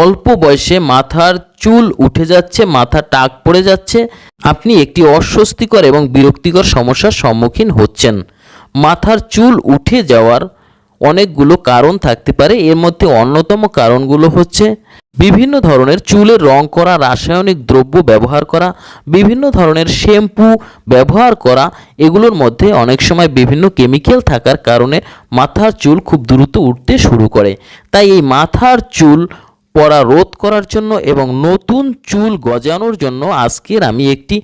অল্প বয়সে মাথার চুল উঠে যাচ্ছে মাথা টাক পড়ে যাচ্ছে। আপনি একটি অস্বস্তিকর এবং বিরক্তিকর সমস্যার সম্মুখীন হচ্ছেন। মাথার চুল উঠে যাওয়ার অনেকগুলো কারণ থাকতে পারে, এর মধ্যে অন্যতম কারণগুলো হচ্ছে বিভিন্ন ধরনের চুলের রং করা, রাসায়নিক দ্রব্য ব্যবহার করা, বিভিন্ন ধরনের শ্যাম্পু ব্যবহার করা, এগুলোর মধ্যে অনেক সময় বিভিন্ন কেমিক্যাল থাকার কারণে মাথার চুল খুব দ্রুত উঠতে শুরু করে। তাই এই মাথার চুল পড়া রোধ করার জন্য এবং নতুন চুল গজানোর জন্য আজকের আমি একটি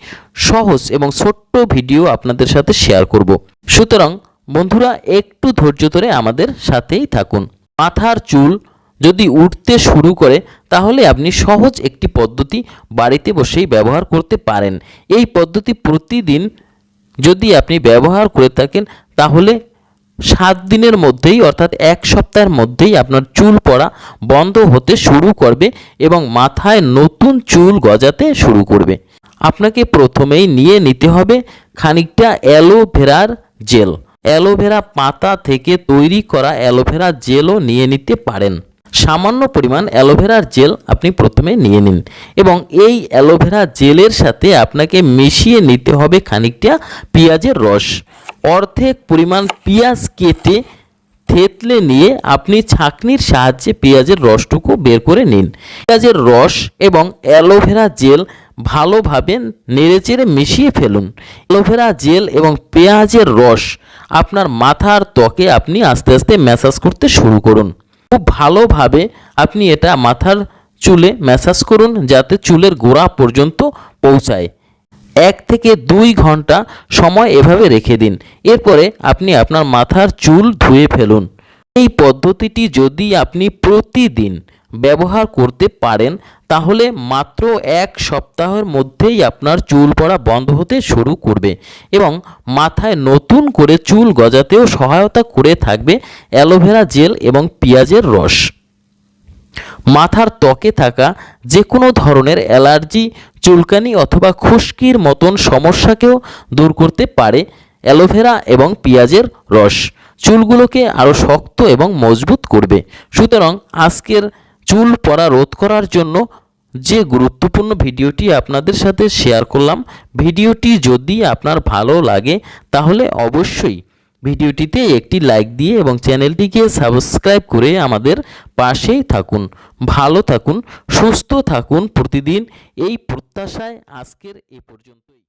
সহজ এবং ছোট্ট ভিডিও আপনাদের সাথে শেয়ার করব। সুতরাং বন্ধুরা, একটু ধৈর্য ধরে আমাদের সাথেই থাকুন। মাথার চুল যদি উঠতে শুরু করে, তাহলে আপনি সহজ একটি পদ্ধতি বাড়িতে বসেই ব্যবহার করতে পারেন। এই পদ্ধতি প্রতিদিন যদি আপনি ব্যবহার করে থাকেন, তাহলে সাত দিনের মধ্যেই, অর্থাৎ এক সপ্তাহের মধ্যেই আপনার চুল পড়া বন্ধ হতে শুরু করবে এবং মাথায় নতুন চুল গজাতে শুরু করবে। আপনাকে প্রথমেই নিয়ে নিতে হবে খানিকটা অ্যালোভেরার জেল। অ্যালোভেরা পাতা থেকে তৈরি করা অ্যালোভেরা জেলও নিয়ে নিতে পারেন। সামান্য পরিমাণ অ্যালোভেরার জেল আপনি প্রথমে নিয়ে নিন এবং এই অ্যালোভেরা জেলের সাথে আপনাকে মিশিয়ে নিতে হবে খানিকটা পেঁয়াজের রস। অর্ধেক পরিমাণ পেঁয়াজ কেটে থেতলে নিয়ে আপনি ছাঁকনির সাহায্যে পেঁয়াজের রসটুকু বের করে নিন। পেঁয়াজের রস এবং অ্যালোভেরা জেল ভালোভাবে নেড়েচেড়ে মিশিয়ে ফেলুন। অ্যালোভেরা জেল এবং পেঁয়াজের রস আপনার মাথার ত্বকে আপনি আস্তে আস্তে ম্যাসাজ করতে শুরু করুন। খুব ভালোভাবে আপনি এটা মাথার চুলে ম্যাসাজ করুন যাতে চুলের গোড়া পর্যন্ত পৌঁছায়। এক থেকে দুই ঘণ্টা সময় এভাবে রেখে দিন। এরপরে আপনি আপনার মাথার চুল ধুয়ে ফেলুন। এই পদ্ধতিটি যদি আপনি প্রতিদিন ব্যবহার করতে পারেন, তাহলে মাত্র এক সপ্তাহের মধ্যেই আপনার চুল পড়া বন্ধ হতে শুরু করবে এবং মাথায় নতুন করে চুল গজাতেও সহায়তা করে থাকবে অ্যালোভেরা জেল এবং পেঁয়াজের রস। মাথার ত্বকে থাকা যে কোনো ধরনের অ্যালার্জি, চুলকানি অথবা খুশকির মতন সমস্যাকেও দূর করতে পারে অ্যালোভেরা এবং পেঁয়াজের রস। চুলগুলোকে আরও শক্ত এবং মজবুত করবে। সুতরাং আজকের চুল পড়া রোধ করার জন্য যে গুরুত্বপূর্ণ ভিডিওটি আপনাদের সাথে শেয়ার করলাম, ভিডিওটি যদি আপনার ভালো লাগে তাহলে অবশ্যই ভিডিওটিতে একটি লাইক দিয়ে এবং চ্যানেলটিকে সাবস্ক্রাইব করে আমাদের পাশেই থাকুন, ভালো থাকুন, সুস্থ থাকুন প্রতিদিন। এই প্রত্যাশায় আজকের এ পর্যন্তই।